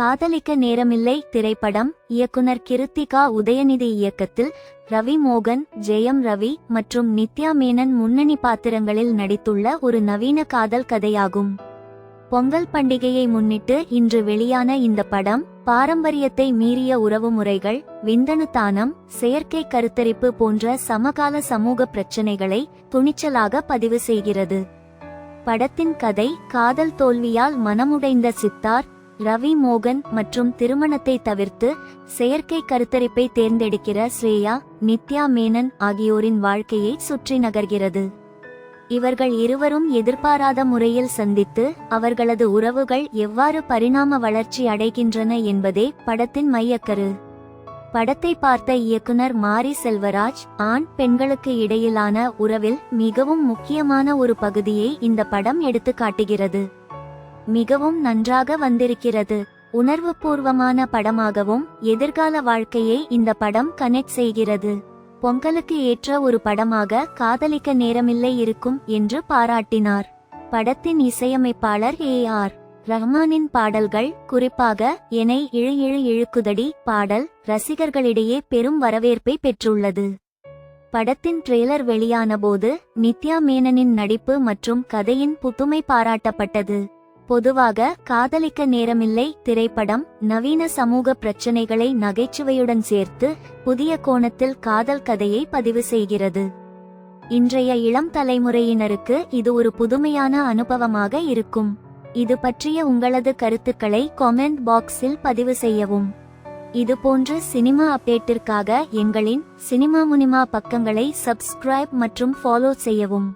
காதலிக்க நேரமில்லை. திரைப்படம் இயக்குனர் கிருத்திகா உதயநிதி இயக்கத்தில் ரவி மோகன் ஜெயம் ரவி மற்றும் நித்யா மேனன் முன்னணி பாத்திரங்களில் நடித்துள்ள ஒரு நவீன காதல் கதையாகும். பொங்கல் பண்டிகையை முன்னிட்டு இன்று வெளியான இந்த படம் பாரம்பரியத்தை மீறிய உறவுமுறைகள் விந்தணு தானம் செயற்கை கருத்தரிப்பு போன்ற சமகால சமூக பிரச்சினைகளை துணிச்சலாக பதிவு செய்கிறது. படத்தின் கதை காதல் தோல்வியால் மனமுடைந்த சித்தார் ரவி மோகன் மற்றும் திருமணத்தை தவிர்த்து செயற்கை கருத்தரிப்பை தேர்ந்தெடுக்கிற ஸ்ரேயா நித்யா மேனன் ஆகியோரின் வாழ்க்கையை சுற்றி நகர்கிறது. இவர்கள் இருவரும் எதிர்பாராத முறையில் சந்தித்து அவர்களது உறவுகள் எவ்வாறு பரிணாம வளர்ச்சி அடைகின்றன என்பதே படத்தின் மையக்கரு. படத்தை பார்த்த இயக்குனர் மாரி செல்வராஜ் ஆண் பெண்களுக்கு இடையிலான உறவில் மிகவும் முக்கியமான ஒரு பகுதியை இந்த படம் எடுத்து காட்டுகிறது மிகவும் நன்றாக வந்திருக்கிறது. உணர்வுபூர்வமான படமாகவும் எதிர்கால வாழ்க்கையை இந்த படம் கனெக்ட் செய்கிறது. பொங்கலுக்கு ஏற்ற ஒரு படமாக காதலிக்க நேரமில்லை இருக்கும் என்று பாராட்டினார். படத்தின் இசையமைப்பாளர் ஏ ஆர். ரஹ்மானின் பாடல்கள் குறிப்பாக எனை இழு இழு இழுக்குதடி பாடல் ரசிகர்களிடையே பெரும் வரவேற்பை பெற்றுள்ளது. படத்தின் ட்ரெய்லர் வெளியானபோது நித்யா மேனனின் நடிப்பு மற்றும் கதையின் புதுமை பாராட்டப்பட்டது. பொதுவாக காதலிக்க நேரமில்லை. திரைப்படம் நவீன சமூக பிரச்சினைகளை நகைச்சுவையுடன் சேர்த்து புதிய கோணத்தில் காதல் கதையை பதிவு செய்கிறது. இன்றைய இளம் தலைமுறையினருக்கு இது ஒரு புதுமையான அனுபவமாக இருக்கும். இது பற்றிய உங்களது கருத்துக்களை கமெண்ட் பாக்ஸில் பதிவு செய்யவும். இதுபோன்ற சினிமா அப்டேட்டிற்காக எங்களின் சினிமா முனிமா பக்கங்களை சப்ஸ்கிரைப் மற்றும் ஃபாலோ செய்யவும்.